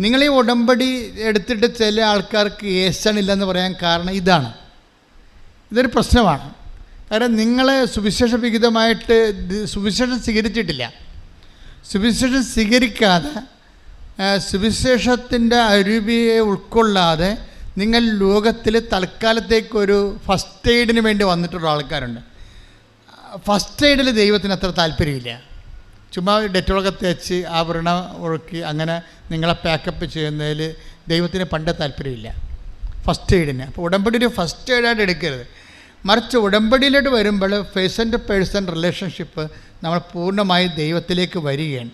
നിങ്ങൾ ഈ ഉടമ്പടി എടുത്തിട്ട് ചില ആൾക്കാർക്ക് ഏശാണില്ലെന്ന് പറയാൻ കാരണം ഇതാണ്. ഇതൊരു പ്രശ്നമാണ്. കാരണം നിങ്ങൾ സുവിശേഷ വിഹിതമായിട്ട് സുവിശേഷം സ്വീകരിച്ചിട്ടില്ല. സുവിശേഷം സ്വീകരിക്കാതെ സുവിശേഷത്തിന്റെ അരുവിയെ ഉൾക്കൊള്ളാതെ നിങ്ങൾ ലോകത്തിൽ തൽക്കാലത്തേക്കൊരു ഫസ്റ്റ് എയ്ഡിന് വേണ്ടി വന്നിട്ടുള്ള ആൾക്കാരുണ്ട്. ഫസ്റ്റ് എയ്ഡിൽ ദൈവത്തിന് അത്ര താല്പര്യമില്ല. ചുമ്മാ ഡെറ്റോളൊക്കെ തേച്ച് ആ വ്രണം ഒഴുക്കി അങ്ങനെ നിങ്ങളെ പാക്കപ്പ് ചെയ്യുന്നതിൽ ദൈവത്തിന് പണ്ട് താല്പര്യമില്ല. ഫസ്റ്റ് എയ്ഡിന് അപ്പോൾ ഉടമ്പടി ഒരു ഫസ്റ്റ് എയ്ഡായിട്ട് എടുക്കരുത്. മറിച്ച് ഉടമ്പടിയിലോട്ട് വരുമ്പോൾ പേഴ്സൺ ടു പേഴ്സൺ റിലേഷൻഷിപ്പ് നമ്മൾ പൂർണമായി ദൈവത്തിലേക്ക് വരികയാണ്.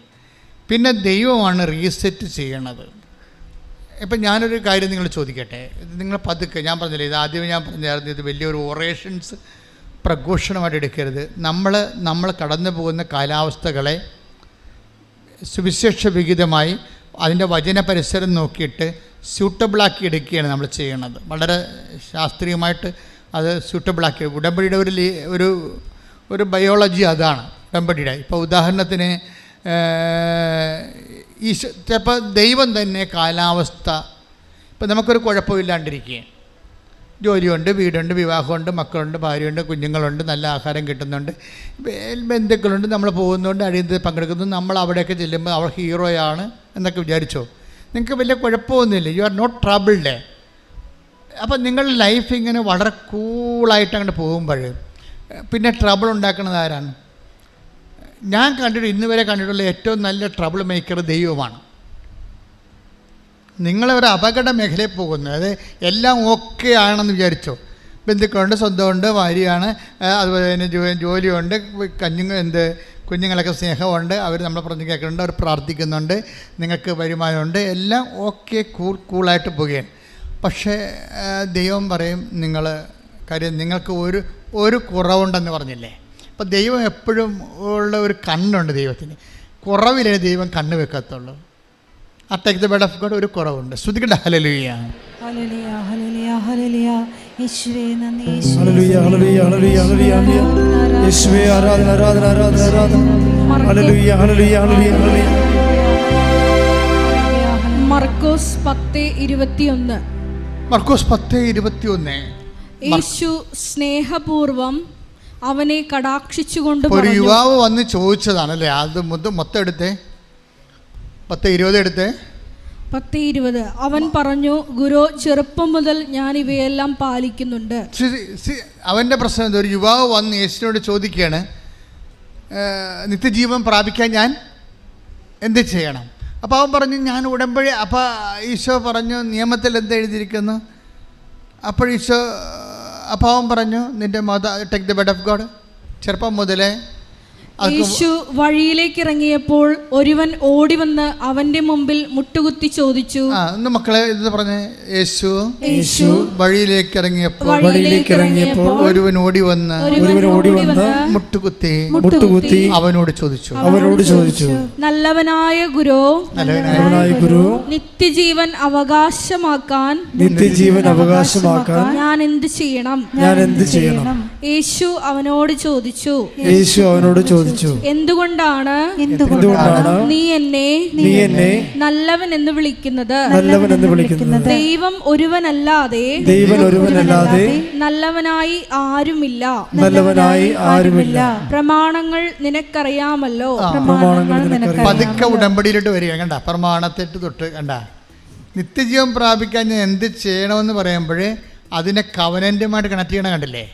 പിന്നെ ദൈവമാണ് റീസെറ്റ് ചെയ്യണത്. ഇപ്പം ഞാനൊരു കാര്യം നിങ്ങൾ ചോദിക്കട്ടെ? ഇത് നിങ്ങൾ പതുക്കെ ഞാൻ പറഞ്ഞില്ലേ ഇത് ആദ്യമേ ഞാൻ പറഞ്ഞായിരുന്നു ഇത് വലിയൊരു ഒറേഷൻസ് പ്രഘോഷണമായിട്ട് എടുക്കരുത്. നമ്മൾ നമ്മൾ കടന്നു പോകുന്ന കാലാവസ്ഥകളെ സുവിശേഷ വിഹിതമായി അതിന്റെ വചന പരിസരം നോക്കിയിട്ട് സ്യൂട്ടബിളാക്കി എടുക്കുകയാണ് നമ്മൾ ചെയ്യുന്നത് വളരെ ശാസ്ത്രീയമായിട്ട് അത് സ്യൂട്ടബിളാക്കി ഉടമ്പടിയുടെ ഒരു ഒരു ഒരു ബയോളജി അതാണ് ഉടമ്പടിയുടെ. ഇപ്പോൾ ഉദാഹരണത്തിന് ഈ ചിലപ്പോൾ ദൈവം തന്നെ കാലാവസ്ഥ ഇപ്പം നമുക്കൊരു കുഴപ്പമില്ലാണ്ടിരിക്കുകയാണ്. ജോലിയുണ്ട് വീടുണ്ട് വിവാഹമുണ്ട് മക്കളുണ്ട് ഭാര്യയുണ്ട് കുഞ്ഞുങ്ങളുണ്ട് നല്ല ആഹാരം കിട്ടുന്നുണ്ട്. ബന്ധുക്കളുണ്ട് നമ്മൾ പോകുന്നുണ്ട് അഴിയത്തിൽ പങ്കെടുക്കുന്നു. നമ്മൾ അവിടെയൊക്കെ ചെല്ലുമ്പോൾ അവൾ ഹീറോയാണ് എന്നൊക്കെ വിചാരിച്ചോ? നിങ്ങൾക്ക് വലിയ കുഴപ്പമൊന്നുമില്ല. യു ആർ നോട്ട് ട്രബിൾഡ് അപ്പം നിങ്ങൾ ലൈഫ് ഇങ്ങനെ വളരെ കൂളായിട്ട് അങ്ങോട്ട് പോകുമ്പോൾ പിന്നെ ട്രബിൾ ഉണ്ടാക്കുന്നത് ആരാണ്? ഞാൻ കണ്ടിട്ട് ഇന്നുവരെ കണ്ടിട്ടുള്ള ഏറ്റവും നല്ല ട്രബിൾ മേക്കർ ദൈവമാണ്. നിങ്ങളൊരു അപകട മേഖലയിൽ പോകുന്നു. അത് എല്ലാം ഓക്കെ ആണെന്ന് വിചാരിച്ചോ? ബന്ധുക്കളുണ്ട് സ്വന്തമുണ്ട് ഭാര്യയാണ് അതുപോലെ തന്നെ ജോ ജോലിയുണ്ട് കഞ്ഞുങ്ങൾ എന്ത് കുഞ്ഞുങ്ങളൊക്കെ സ്നേഹമുണ്ട് അവർ നമ്മളെ പറഞ്ഞ് കേൾക്കുന്നുണ്ട് അവർ പ്രാർത്ഥിക്കുന്നുണ്ട് നിങ്ങൾക്ക് വരുമാനമുണ്ട് എല്ലാം ഓക്കെ കൂൾ കൂളായിട്ട് പോകുകയാണ്. പക്ഷേ ദൈവം പറയും നിങ്ങൾ കാര്യം നിങ്ങൾക്ക് ഒരു ഒരു കുറവുണ്ടെന്ന് പറഞ്ഞില്ലേ? അപ്പോൾ ദൈവം എപ്പോഴും ഉള്ള ഒരു കണ്ണുണ്ട് ദൈവത്തിന്. കുറവിലേ ദൈവം കണ്ണ് വെക്കത്തുള്ളൂ take the bed of God ഒരു കുറവുണ്ട്. ശ്രുതിക്കട്ടെ ഹലലുയ ആരാധന ആരാധന ആരാധന ആരാധന. മർക്കോസ് പത്ത് ഇരുപത്തിയൊന്ന്. മർക്കോസ് പത്ത് യേശു സ്നേഹപൂർവം അവനെ കടാക്ഷിച്ചുകൊണ്ട് ഒരു യുവാവ് വന്ന് ചോദിച്ചതാണ് അല്ലേ അത് മുത മൊത്തം എടുത്തേ. പത്ത് ഇരുപത് എടുത്തേ. പത്ത് ഇരുപത്. അവൻ പറഞ്ഞു ഗുരു ചെറുപ്പം മുതൽ ഞാൻ ഇവയെല്ലാം പാലിക്കുന്നുണ്ട്. അവന്റെ പ്രശ്നം എന്താ? ഒരു യുവാവ് വന്ന് യേശുവിനോട് ചോദിക്കുകയാണ് നിത്യജീവൻ പ്രാപിക്കാൻ ഞാൻ എന്ത് ചെയ്യണം? അപ്പോൾ അവൻ പറഞ്ഞു ഞാൻ ഉടമ്പടി അപ്പോൾ ഈശോ പറഞ്ഞു നിയമത്തിൽ എന്ത് എഴുതിയിരിക്കുന്നു? അപ്പോൾ ഈശോ അപ്പോൾ അവൻ പറഞ്ഞു നിന്റെ മത take the bed of God ചെറുപ്പം മുതലേ യേശു വഴിയിലേക്ക് ഇറങ്ങിയപ്പോൾ ഒരുവൻ ഓടി വന്ന് അവന്റെ മുമ്പിൽ മുട്ടുകുത്തി ചോദിച്ചു മക്കളെ ഇത് പറഞ്ഞേ യേശു യേശു വഴിയിലേക്ക് ഇറങ്ങിയപ്പോൾ വഴിയിലേക്ക് ഇറങ്ങിയപ്പോൾ ഒരുവൻ ഓടി വന്ന് ഒരുവൻ ഓടി വന്ന് മുട്ടുകുത്തി മുട്ടുകുത്തി അവനോട് ചോദിച്ചു. അവനോട് ചോദിച്ചു. നല്ലവനായ ഗുരു നല്ലവനായ ഗുരു നിത്യജീവൻ അവകാശമാക്കാൻ നിത്യജീവൻ അവകാശമാക്കാൻ ഞാൻ എന്ത് ചെയ്യണം? ഞാൻ എന്ത് ചെയ്യണം? യേശു അവനോട് ചോദിച്ചു. യേശു അവനോട് ചോദിച്ചു എന്തുകൊണ്ടാണ്? എന്തുകൊണ്ടാണ്? നീ എന്നെ നീ എന്നെ നല്ലവൻ എന്ന് വിളിക്കുന്നത്. നല്ലവൻ എന്ന് വിളിക്കുന്നത്. ദൈവം ഒരുവനല്ലാതെ ദൈവൻ ഒരുവനല്ലാതെ നല്ലവനായി ആരുമില്ല. നല്ലവനായി ആരുമില്ല. പ്രമാണങ്ങൾ നിനക്കറിയാമല്ലോ. പ്രമാണങ്ങൾ പതുക്കെ ഉടമ്പടിയിലോട്ട് വരിക. കണ്ട? പ്രമാണത്തെട്ട് തൊട്ട് കണ്ട? നിത്യജീവൻ പ്രാപിക്കാൻ ഞാൻ എന്ത് ചെയ്യണമെന്ന് പറയുമ്പോഴേ അതിനെ കവനന്റുമായിട്ട് കണക്ട് ചെയ്യണം കണ്ടില്ലേ?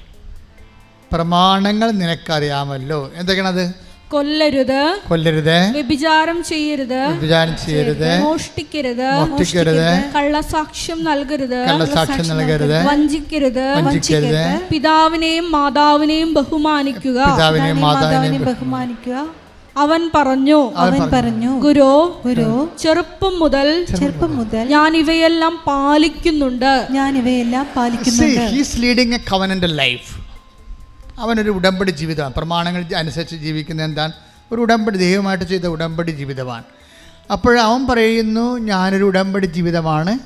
പ്രമാണങ്ങൾ നിനക്കറിയാമല്ലോ. എന്തൊക്കെയാണത്? കൊല്ലരുത്. കൊല്ലരുത്. വ്യഭിചാരം ചെയ്യരുത്. വ്യഭിചാരം ചെയ്യരുത്. മോഷ്ടിക്കരുത്. മോഷ്ടിക്കരുത്. കള്ളസാക്ഷ്യം നൽകരുത്. കള്ളസാക്ഷ്യം നൽകരുത്. വഞ്ചിക്കരുത്. വഞ്ചിക്കരുത്. പിതാവിനെയും മാതാവിനെയും ബഹുമാനിക്കുക. പിതാവിനെയും മാതാവിനെയും ബഹുമാനിക്കുക. അവൻ പറഞ്ഞു. അവൻ പറഞ്ഞു. ഗുരു ഗുരു ചെറുപ്പം മുതൽ ചെറുപ്പം മുതൽ ഞാൻ ഇവയെല്ലാം പാലിക്കുന്നുണ്ട്. ഞാൻ ഇവയെല്ലാം പാലിക്കുന്നുണ്ട്. He's leading a covenant life അവനൊരു ഉടമ്പടി ജീവിതമാണ്. പ്രമാണങ്ങൾ അനുസരിച്ച് ജീവിക്കുന്ന എന്താണ്? ഒരു ഉടമ്പടി ദൈവമായിട്ട് ചെയ്ത ഉടമ്പടി ജീവിതമാണ്. അപ്പോൾ അവൻ പറയുന്നു ഞാനൊരു ഉടമ്പടി ജീവിതമാണ്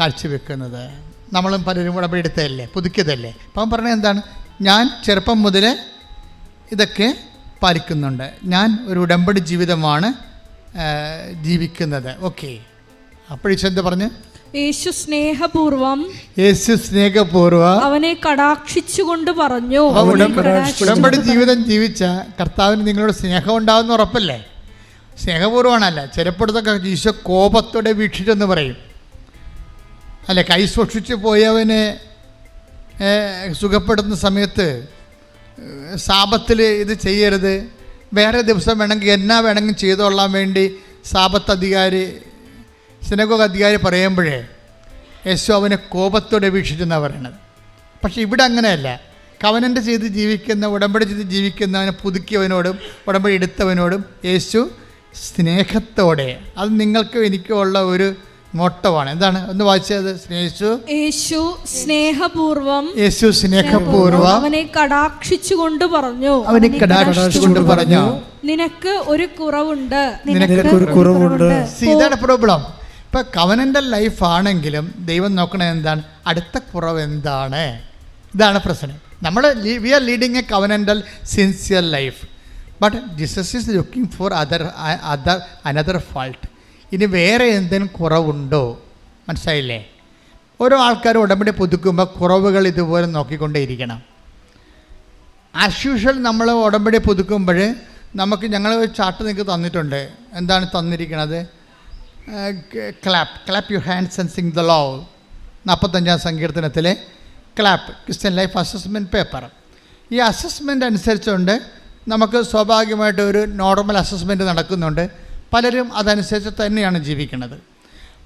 കാഴ്ചവെക്കുന്നത്. നമ്മളും പലരും ഉടമ്പടി എടുത്തതല്ലേ? പുതുക്കിയതല്ലേ? അപ്പം അവൻ പറഞ്ഞത് എന്താണ്? ഞാൻ ചെറുപ്പം മുതൽ ഇതൊക്കെ പാലിക്കുന്നുണ്ട്. ഞാൻ ഒരു ഉടമ്പടി ജീവിതമാണ് ജീവിക്കുന്നത്. ഓക്കെ. എന്താ പറഞ്ഞ്? യേശു സ്നേഹപൂർവം യേശു സ്നേഹപൂർവം അവനെ കടാക്ഷിച്ചുകൊണ്ട് പറഞ്ഞു. ഉടമ്പടി. ജീവിതം ജീവിച്ച കർത്താവിന് നിങ്ങളോട് സ്നേഹം ഉണ്ടാവുന്ന ഉറപ്പല്ലേ? സ്നേഹപൂർവമാണല്ല. ചിലപ്പോഴത്തൊക്കെ ഈശോ കോപത്തോടെ വീക്ഷിച്ചെന്ന് പറയും. അല്ല? കൈ സൂക്ഷിച്ച് പോയവനെ സുഖപ്പെടുന്ന സുഖപ്പെടുത്തുന്ന സമയത്ത് സാപത്തിൽ ഇത് ചെയ്യരുത്. വേറെ ദിവസം വേണമെങ്കിൽ എന്നാ വേണമെങ്കിൽ ചെയ്തോളാൻ വേണ്ടി സാപത്ത് അധികാരി സിനഗോഗ് അധികാരി പറയുമ്പോഴേ യേശു അവനെ കോപത്തോടെ വീക്ഷിച്ചെന്നാണ് പറയണത് പക്ഷെ ഇവിടെ അങ്ങനെയല്ല. കവനന്റെ ചെയ്ത് ജീവിക്കുന്ന ഉടമ്പടി ചെയ്ത് ജീവിക്കുന്നവനെ പുതുക്കിയവനോടും ഉടമ്പടി എടുത്തവനോടും യേശു സ്നേഹത്തോടെ അത് നിങ്ങൾക്കും എനിക്കും ഉള്ള ഒരു മോട്ടമാണ് എന്താണ്? ഒന്ന് വായിച്ചത് സ്നേഹിച്ചു. യേശു സ്നേഹപൂർവം യേശു സ്നേഹപൂർവം അവനെ കടാക്ഷിച്ചുകൊണ്ട് പറഞ്ഞു. അവനെ കടാക്ഷിച്ചുകൊണ്ട് പറഞ്ഞു. നിനക്ക് ഒരു കുറവുണ്ട്. നിനക്ക് ഒരു കുറവുണ്ട്. ഇതാണ് പ്രോബ്ലം ഇപ്പൊ കവനന്റെ ലൈഫാണെങ്കിലും ദൈവം നോക്കണത് എന്താണ്? അടുത്ത കുറവ് എന്താണ്? ഇതാണ് പ്രശ്നം. നമ്മൾ we are leading a covenantal sincere life but Jesus is looking for other other another fault ഇനി വേറെ എന്തെങ്കിലും കുറവുണ്ടോ? മനസ്സിലായില്ലേ? ഓരോ ആൾക്കാരും ഉടമ്പടി പുതുക്കുമ്പോൾ കുറവുകൾ ഇതുപോലെ നോക്കിക്കൊണ്ടേയിരിക്കണം. ആസ് യൂഷ്വൽ നമ്മൾ ഉടമ്പടി പുതുക്കുമ്പോൾ നമുക്ക് ഞങ്ങൾ ചാർട്ട് നിങ്ങൾക്ക് തന്നിട്ടുണ്ട്. എന്താണ് തന്നിരിക്കുന്നത് clap clap you hands and sing the Lord നാൽപ്പത്തഞ്ചാം സങ്കീർത്തനത്തിലെ clap Christian life assessment paper ഈ അസസ്മെന്റ് അനുസരിച്ചുകൊണ്ട് നമുക്ക് സ്വാഭാവികമായിട്ട് ഒരു നോർമൽ അസസ്മെന്റ് നടക്കുന്നുണ്ട്. പലരും അതനുസരിച്ച് തന്നെയാണ് ജീവിക്കുന്നത്.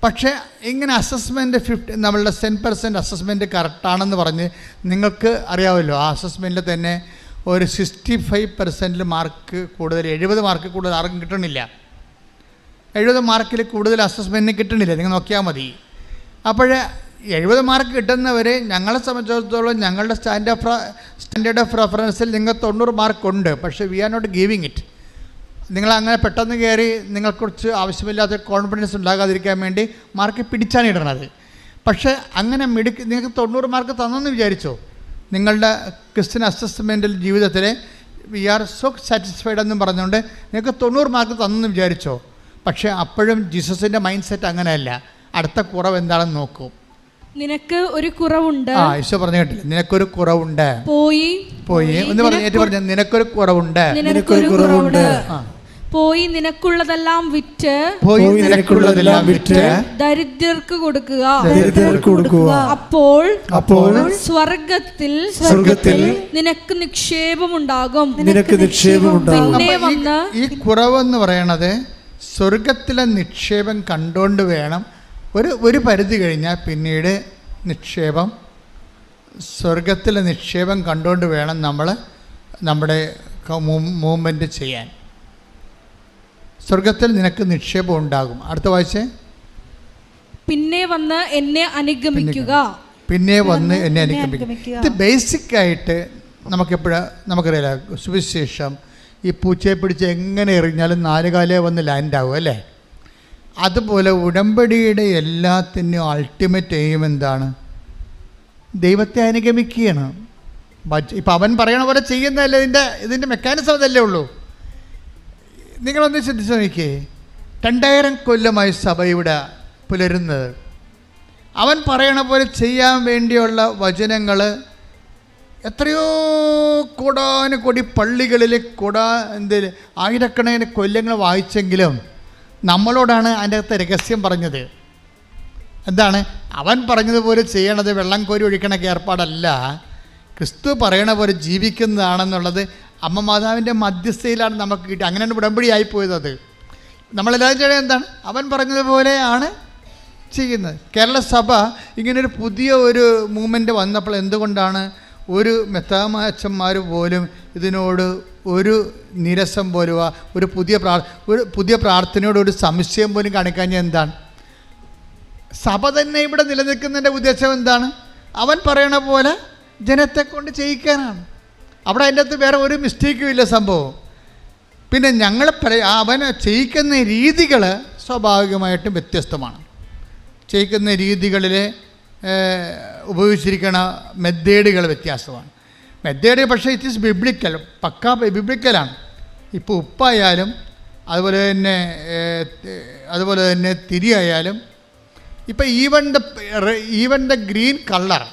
പക്ഷേ ഇങ്ങനെ അസസ്മെന്റ് ഫിഫ്റ്റി നമ്മളുടെ ടെൻ പെർസെന്റ് അസസ്മെന്റ് കറക്റ്റാണെന്ന് പറഞ്ഞ് നിങ്ങൾക്ക് അറിയാമല്ലോ ആ അസസ്മെന്റിൽ തന്നെ ഒരു സിക്സ്റ്റി ഫൈവ് പെർസെന്റിൽ മാർക്ക് കൂടുതൽ എഴുപത് മാർക്ക് കൂടുതൽ ആർക്കും കിട്ടണില്ല. എഴുപത് മാർക്കിൽ കൂടുതൽ അസസ്മെന്റിന് കിട്ടണില്ല. നിങ്ങൾ നോക്കിയാൽ മതി. അപ്പോൾ എഴുപത് മാർക്ക് കിട്ടുന്നവർ ഞങ്ങളെ സംബന്ധിച്ചിടത്തോളം ഞങ്ങളുടെ സ്റ്റാൻഡ് ഓഫ് സ്റ്റാൻഡേർഡ് ഓഫ് റെഫറൻസിൽ നിങ്ങൾ തൊണ്ണൂറ് മാർക്കുണ്ട്. പക്ഷേ we are not giving it നിങ്ങൾ അങ്ങനെ പെട്ടെന്ന് കയറി നിങ്ങളെക്കുറിച്ച് ആവശ്യമില്ലാത്ത കോൺഫിഡൻസ് ഉണ്ടാകാതിരിക്കാൻ വേണ്ടി മാർക്ക് പിടിച്ചാണ് ഇടണത്. പക്ഷേ അങ്ങനെ മിടുക്ക് നിങ്ങൾക്ക് തൊണ്ണൂറ് മാർക്ക് തന്നെന്ന് വിചാരിച്ചോ? നിങ്ങളുടെ ക്രിസ്ത്യൻ അസസ്മെന്റിൽ ജീവിതത്തിൽ വി ആർ സോ സാറ്റിസ്ഫൈഡ് എന്നും പറഞ്ഞുകൊണ്ട് നിങ്ങൾക്ക് തൊണ്ണൂറ് മാർക്ക് തന്നെന്ന് വിചാരിച്ചോ? പക്ഷേ അപ്പോഴും ജീസസിന്റെ മൈൻഡ് സെറ്റ് അങ്ങനെയല്ല. അടുത്ത കുറവ് എന്താണെന്ന് നോക്കൂ. നിനക്ക് ഒരു കുറവുണ്ട്. ആ ഈശോ പറഞ്ഞു കേട്ടില്ല? നിനക്കൊരു കുറവുണ്ട്. പോയി. പോയി. എന്ന് പറഞ്ഞു ഏറ്റു പറഞ്ഞു. നിനക്കൊരു കുറവുണ്ട്. നിനക്കൊരു കുറവുണ്ട്. പോയി നിനക്കുള്ളതെല്ലാം വിറ്റ് പോയി നിനക്കുള്ളതെല്ലാം വിറ്റ് ദരിദ്രർക്ക് കൊടുക്കുക. ദരിദ്രർക്ക് കൊടുക്കുക. അപ്പോൾ അപ്പോൾ സ്വർഗത്തിൽ സ്വർഗത്തിൽ നിനക്ക് നിക്ഷേപമുണ്ടാകും. നിനക്ക് നിക്ഷേപമുണ്ടാകും. പിന്നെ വന്ന് ഈ കുറവെന്ന് പറയണത് സ്വർഗത്തിലെ നിക്ഷേപം കണ്ടുകൊണ്ട് വേണം. ഒരു ഒരു പരിധി കഴിഞ്ഞാൽ പിന്നീട് നിക്ഷേപം സ്വർഗത്തിലെ നിക്ഷേപം കണ്ടുകൊണ്ട് വേണം നമ്മൾ നമ്മുടെ മൂവ്മെന്റ് ചെയ്യാൻ. സ്വർഗത്തിൽ നിനക്ക് നിക്ഷേപം ഉണ്ടാകും. അടുത്ത വായിച്ചേ. പിന്നെ വന്ന് എന്നെ അനുഗമിക്കുക. പിന്നെ വന്ന് എന്നെ എന്നെ അനുഗമിക്കും അനുഗമിക്കുക. ഇത് ബേസിക്കായിട്ട് നമുക്കെപ്പോഴാണ് നമുക്കറിയാലോ സുവിശേഷം ഈ പൂച്ചയെ പിടിച്ച് എങ്ങനെ എറിഞ്ഞാലും നാല് കാലേ വന്ന് ലാൻഡാവും അല്ലേ? അതുപോലെ ഉടമ്പടിയുടെ എല്ലാത്തിനും അൾട്ടിമേറ്റ് എയിം എന്താണ്? ദൈവത്തെ അനുഗമിക്കുകയാണ്. ഇപ്പം അവൻ പറയണ പോലെ ചെയ്യുന്നതല്ലേ ഇതിന്റെ ഇതിന്റെ മെക്കാനിസം അതല്ലേ ഉള്ളൂ? നിങ്ങളൊന്ന് ചിന്തിച്ച് നോക്കിയേ. രണ്ടായിരം കൊല്ലമായി സഭ ഇവിടെ പുലരുന്നത്. അവൻ പറയണ പോലെ ചെയ്യാൻ വേണ്ടിയുള്ള വചനങ്ങൾ എത്രയോ കൂടാന കൊടി പള്ളികളിൽ കൂടാ എന്ത് ആയിരക്കണക്കിന് കൊല്ലങ്ങൾ വായിച്ചെങ്കിലും നമ്മളോടാണ് അതിന്റെ അകത്ത് രഹസ്യം പറഞ്ഞത്. എന്താണ്? അവൻ പറഞ്ഞതുപോലെ ചെയ്യണത് വെള്ളം കോരി ഒഴിക്കണ ഏർപ്പാടല്ല. ക്രിസ്തു പറയണ പോലെ ജീവിക്കുന്നതാണെന്നുള്ളത് അമ്മ മാതാവിന്റെ മധ്യസ്ഥയിലാണ് നമുക്ക് കിട്ടി. അങ്ങനെയാണ് ഉടമ്പടി ആയിപ്പോയത് അത്. നമ്മളെല്ലാവരും ചെയ്യണത് എന്താണ്? അവൻ പറഞ്ഞതുപോലെയാണ് ചെയ്യുന്നത്. കേരള സഭ ഇങ്ങനൊരു പുതിയ ഒരു മൂവ്മെന്റ് വന്നപ്പോൾ എന്തുകൊണ്ടാണ് ഒരു മെത്താമാച്ചന്മാർ പോലും ഇതിനോട് ഒരു നിരസം പോലും ഒരു പുതിയ പ്രാർ ഒരു പുതിയ പ്രാർത്ഥനയോട് ഒരു സംശയം പോലും കാണിക്കാൻ എന്താണ്? സഭ തന്നെ ഇവിടെ നിലനിൽക്കുന്നതിന്റെ ഉദ്ദേശം എന്താണ്? അവൻ പറയണ പോലെ ജനത്തെ കൊണ്ട് ചെയ്യിക്കാനാണ്. അവിടെ അതിന്റെ അകത്ത് വേറെ ഒരു മിസ്റ്റേക്കും ഇല്ല സംഭവം. പിന്നെ ഞങ്ങൾ അവനെ ചെയ്യിക്കുന്ന രീതികൾ സ്വാഭാവികമായിട്ടും വ്യത്യസ്തമാണ്. ചെയ്യിക്കുന്ന രീതികളിൽ ഉപയോഗിച്ചിരിക്കുന്ന മെത്തേഡുകൾ വ്യത്യാസമാണ്. മെത്തേഡ് പക്ഷേ ഇറ്റ് ഈസ് ബിബ്ലിക്കൽ പക്ക ബിബ്ലിക്കലാണ് ഇപ്പോൾ ഉപ്പായാലും അതുപോലെ തന്നെ അതുപോലെ തന്നെ തിരിയായാലും ഇപ്പം even the even the green colour